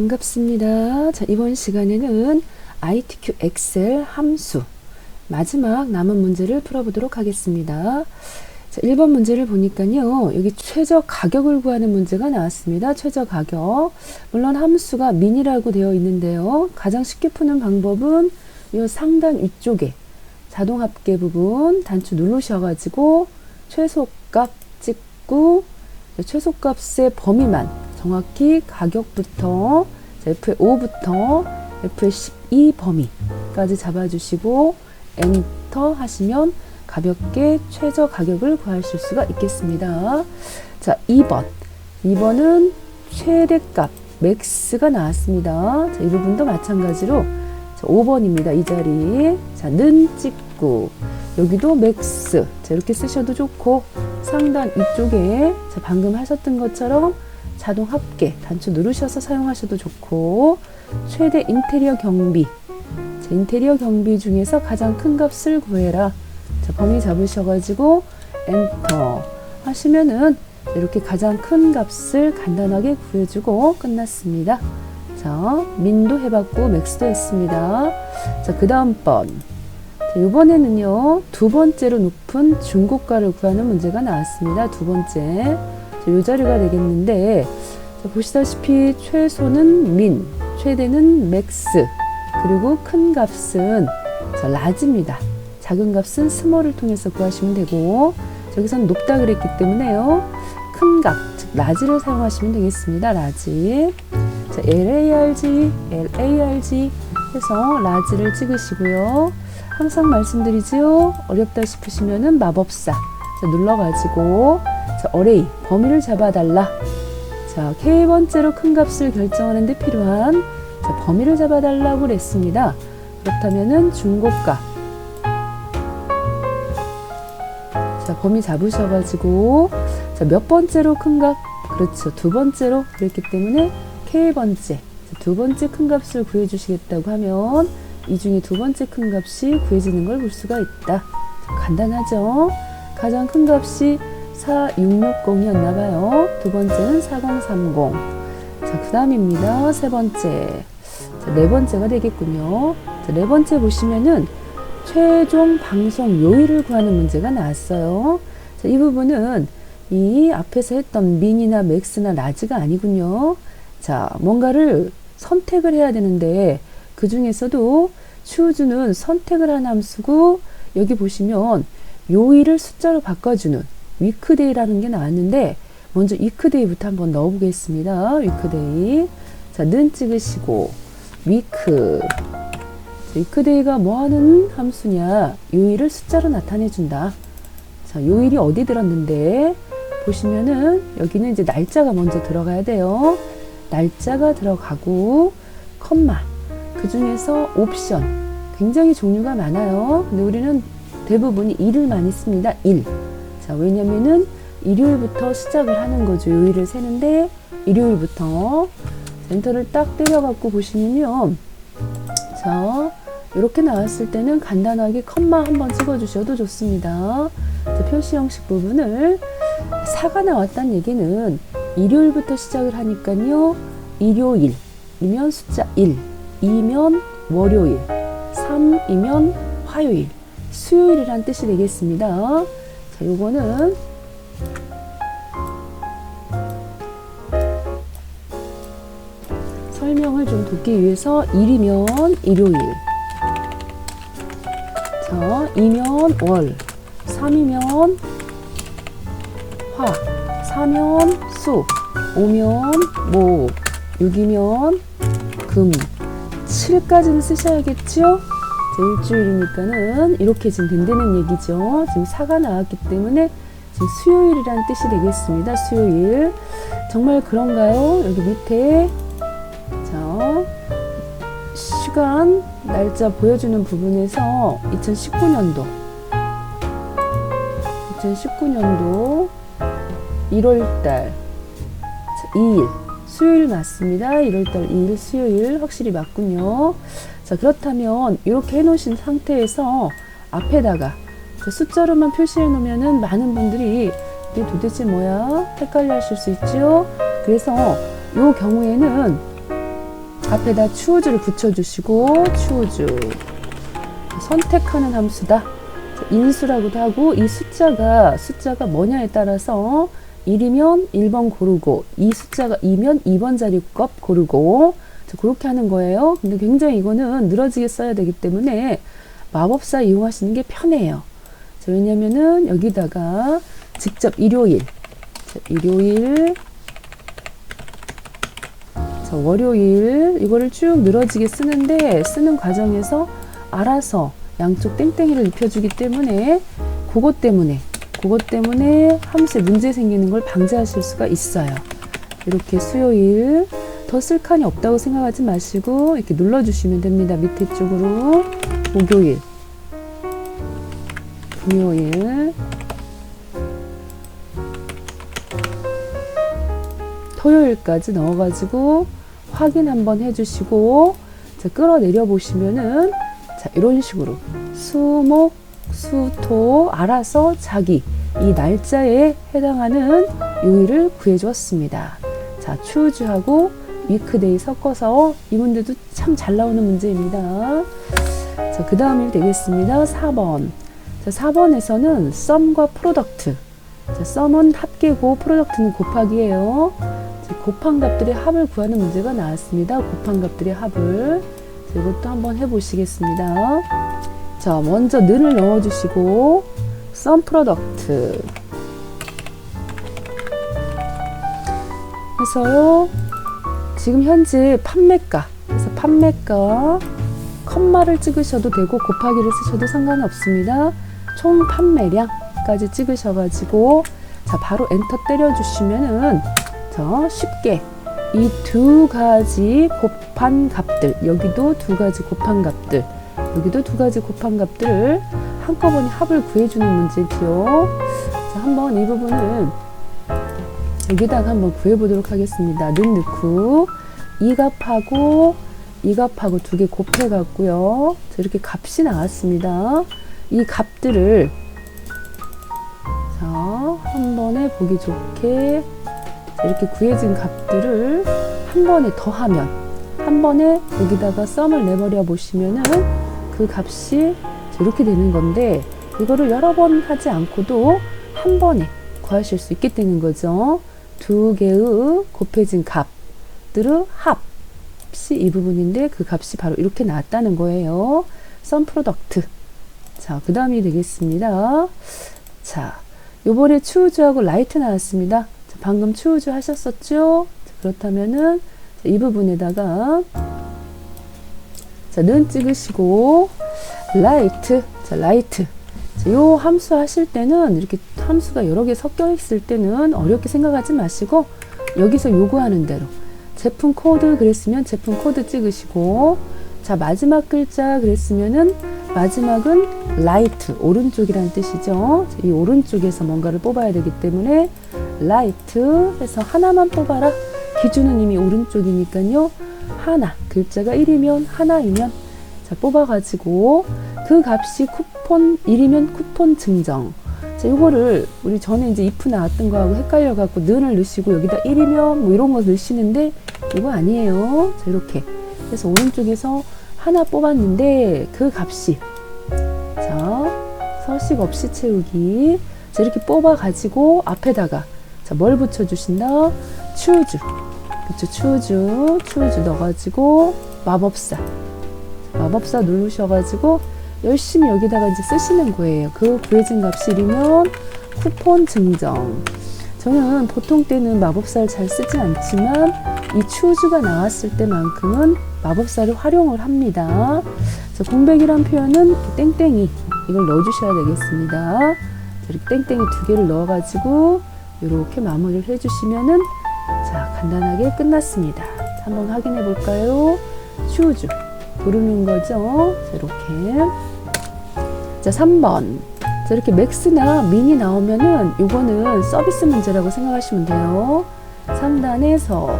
반갑습니다. 자, 이번 시간에는 ITQ 엑셀 함수 마지막 남은 문제를 풀어보도록 하겠습니다. 자, 1번 문제를 보니까요. 여기 최저 가격을 구하는 문제가 나왔습니다. 최저 가격. 물론 함수가 민이라고 되어 있는데요. 가장 쉽게 푸는 방법은 이 상단 위쪽에 자동 합계 부분 단추 누르셔가지고 최소값 찍고 최소값의 범위만 정확히 가격부터 F5부터 F12 범위까지 잡아주시고 엔터 하시면 가볍게 최저 가격을 구하실 수가 있겠습니다. 자, 2번. 2번은 최대값 맥스가 나왔습니다. 자, 이 부분도 마찬가지로 자, 5번입니다. 이 자리. 자, 는 찍고 여기도 맥스. 자, 이렇게 쓰셔도 좋고 상단 위쪽에 자, 방금 하셨던 것처럼 자동 합계 단추 누르셔서 사용하셔도 좋고 최대 인테리어 경비 자, 인테리어 경비 중에서 가장 큰 값을 구해라 자, 범위 잡으셔가지고 엔터 하시면은 이렇게 가장 큰 값을 간단하게 구해주고 끝났습니다. 자, 민도 해봤고 맥스도 했습니다. 자, 그 다음 번. 자, 이번에는요, 두 번째로 높은 중고가를 구하는 문제가 나왔습니다. 두 번째. 자, 요 자리가 되겠는데, 자, 보시다시피 최소는 민, 최대는 맥스, 그리고 큰 값은 자, 라지입니다. 작은 값은 스몰을 통해서 구하시면 되고, 저기서는 높다 그랬기 때문에요. 큰 값, 즉 라지를 사용하시면 되겠습니다. 라지. 자, LARG, LARG 해서 라지를 찍으시고요. 항상 말씀드리지요. 어렵다 싶으시면은 마법사 자, 눌러가지고 자, 어레이 범위를 잡아달라. 자, K번째로 큰 값을 결정하는 데 필요한 자, 범위를 잡아달라고 그랬습니다. 그렇다면은 중고가 자, 범위 잡으셔가지고 자, 몇 번째로 큰 값? 그렇죠. 두 번째로 그랬기 때문에 K번째 자, 두 번째 큰 값을 구해주시겠다고 하면 이 중에 두 번째 큰 값이 구해지는 걸 볼 수가 있다. 자, 간단하죠? 가장 큰 값이 4660이었나 봐요. 두 번째는 4030. 자, 그 다음입니다. 세 번째. 자, 네 번째가 되겠군요. 자, 네 번째 보시면은 최종 방송 요일을 구하는 문제가 나왔어요. 자, 이 부분은 이 앞에서 했던 민이나 맥스나 라지가 아니군요. 자, 뭔가를 선택을 해야 되는데 그 중에서도 추즈는 선택을 한 함수고 여기 보시면 요일을 숫자로 바꿔주는 위크데이라는 게 나왔는데 먼저 위크데이부터 한번 넣어보겠습니다. 위크데이 자, 는 찍으시고 위크 위크데이가 뭐하는 함수냐 요일을 숫자로 나타내준다. 자, 요일이 어디 들었는데 보시면은 여기는 이제 날짜가 먼저 들어가야 돼요. 날짜가 들어가고 컴마 그 중에서 옵션 굉장히 종류가 많아요. 근데 우리는 대부분이 일을 많이 씁니다. 일. 자, 왜냐면은 일요일부터 시작을 하는 거죠. 요일을 세는데 일요일부터 엔터를 딱 때려갖고 보시면요. 자, 이렇게 나왔을 때는 간단하게 컴마 한번 찍어주셔도 좋습니다. 자, 표시 형식 부분을 사가 나왔다는 얘기는 일요일부터 시작을 하니까요. 일요일이면 숫자 1, 2면 월요일, 3이면 화요일, 수요일이란 뜻이 되겠습니다. 자, 요거는 설명을 좀 돕기 위해서 1이면 일요일, 자, 2면 월, 3이면 화, 4면 수, 5면 모, 6이면 금, 7까지는 쓰셔야겠죠? 자, 일주일이니까는 이렇게 지금 된다는 얘기죠. 지금 사가 나왔기 때문에 지금 수요일이라는 뜻이 되겠습니다. 수요일. 정말 그런가요? 여기 밑에 자 시간 날짜 보여주는 부분에서 2019년도 2019년도 1월달 2일 수요일 맞습니다. 1월달 2일 수요일 확실히 맞군요. 자 그렇다면 이렇게 해놓으신 상태에서 앞에다가 숫자로만 표시해 놓으면은 많은 분들이 이게 도대체 뭐야 헷갈려 하실 수 있죠. 그래서 이 경우에는 앞에다 추우주를 붙여주시고 추우주 선택하는 함수다. 인수라고도 하고 이 숫자가 숫자가 뭐냐에 따라서 1이면 1번 고르고 이 숫자가 2면 2번 자리 값 고르고 그렇게 하는 거예요. 근데 굉장히 이거는 늘어지게 써야 되기 때문에 마법사 이용하시는 게 편해요. 자, 왜냐면은 여기다가 직접 일요일, 자, 일요일, 자, 월요일 이거를 쭉 늘어지게 쓰는데 쓰는 과정에서 알아서 양쪽 땡땡이를 입혀주기 때문에 그것 때문에 그것 때문에 함수에 문제 생기는 걸 방지하실 수가 있어요. 이렇게 수요일 더 쓸 칸이 없다고 생각하지 마시고 이렇게 눌러주시면 됩니다. 밑에 쪽으로 목요일 금요일 토요일까지 넣어가지고 확인 한번 해주시고 자, 끌어내려 보시면은 자 이런 식으로 수목 수토 알아서 자기 이 날짜에 해당하는 요일을 구해주었습니다. 자 추우주하고 위크데이 섞어서 이 문제도 참 잘 나오는 문제입니다. 자 그 다음이 되겠습니다. 4번 자 4번에서는 썸과 프로덕트 자 썸은 합계고 프로덕트는 곱하기예요. 자, 곱한 값들의 합을 구하는 문제가 나왔습니다. 곱한 값들의 합을 자, 이것도 한번 해보시겠습니다. 자, 먼저 는을 넣어주시고 썸 프로덕트 해서요. 지금 현재 판매가 그래서 판매가 컴마를 찍으셔도 되고 곱하기를 쓰셔도 상관 없습니다. 총 판매량까지 찍으셔가지고 자 바로 엔터 때려주시면은 자 쉽게 이 두 가지 곱한 값들 여기도 두 가지 곱한 값들 여기도 두 가지 곱한 값들을 한꺼번에 합을 구해주는 문제지요. 자 한번 이 부분을 여기다가 한번 구해보도록 하겠습니다. 는 넣고 이 값하고 이 값하고 두 개 곱해갖고요. 이렇게 값이 나왔습니다. 이 값들을 자, 한 번에 보기 좋게 이렇게 구해진 값들을 한 번에 더하면 한 번에 여기다가 썸을 내버려 보시면은 그 값이 이렇게 되는 건데 이거를 여러 번 하지 않고도 한 번에 구하실 수 있게 되는 거죠. 두 개의 곱해진 값들의 합이 이 부분인데 그 값이 바로 이렇게 나왔다는 거예요. 썸 프로덕트. 자, 그 다음이 되겠습니다. 자, 요번에 추우주하고 라이트 나왔습니다. 자, 방금 추우주 하셨었죠? 자, 그렇다면은 이 부분에다가 자, 는 찍으시고 라이트. 자, 라이트. 자, 요 함수 하실 때는 이렇게 함수가 여러 개 섞여 있을 때는 어렵게 생각하지 마시고 여기서 요구하는 대로 제품 코드 그랬으면 제품 코드 찍으시고 자 마지막 글자 그랬으면은 마지막은 라이트 오른쪽이라는 뜻이죠. 이 오른쪽에서 뭔가를 뽑아야 되기 때문에 라이트 해서 하나만 뽑아라. 기준은 이미 오른쪽이니까요. 하나 글자가 1이면 하나이면 자 뽑아 가지고 그 값이 쿠폰 1이면 쿠폰 증정. 자, 요거를 우리 전에 이제 if 나왔던 거하고 헷갈려 갖고 는을 넣으시고 여기다 1이면 뭐 이런 거 넣으시는데 이거 아니에요. 자, 이렇게. 그래서 오른쪽에서 하나 뽑았는데 그 값이 자, 서식 없이 채우기. 자, 이렇게 뽑아 가지고 앞에다가 자, 뭘 붙여 주신다? 추우주. 그쵸, 추우주. 추우주 넣어 가지고 마법사. 마법사 누르셔 가지고 열심히 여기다가 이제 쓰시는 거예요. 그 구해진 값이 1이면 쿠폰 증정. 저는 보통 때는 마법사를 잘 쓰지 않지만 이 추우주가 나왔을 때만큼은 마법사를 활용을 합니다. 그래서 공백이란 표현은 땡땡이 이걸 넣어주셔야 되겠습니다. 이렇게 땡땡이 두 개를 넣어가지고 이렇게 마무리를 해주시면은 자 간단하게 끝났습니다. 한번 확인해 볼까요? 추우주 부르는 거죠. 자, 이렇게 자 3번 자, 이렇게 맥스나 미니 나오면은 이거는 서비스 문제라고 생각하시면 돼요. 3단에서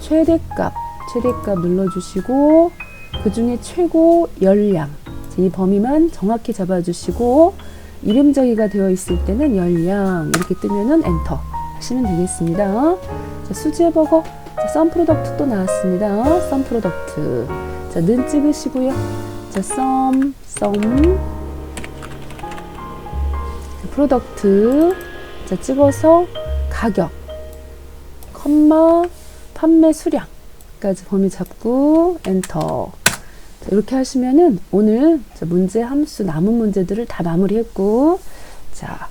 최대값, 최대값 눌러주시고 그 중에 최고 열량 이 범위만 정확히 잡아주시고 이름 저기가 되어 있을 때는 열량 이렇게 뜨면은 엔터 하시면 되겠습니다. 자, 수지의 버거 자, 썸 프로덕트 또 나왔습니다. 썸 프로덕트. 자, 는 찍으시고요. 자, 썸, 썸. 프로덕트. 자, 찍어서 가격, 컴마, 판매 수량까지 범위 잡고 엔터. 자, 이렇게 하시면은 오늘 자, 문제 함수 남은 문제들을 다 마무리했고 자,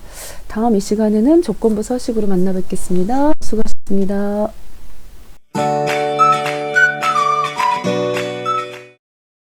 다음 이 시간에는 조건부 서식으로 만나 뵙겠습니다. 수고하셨습니다.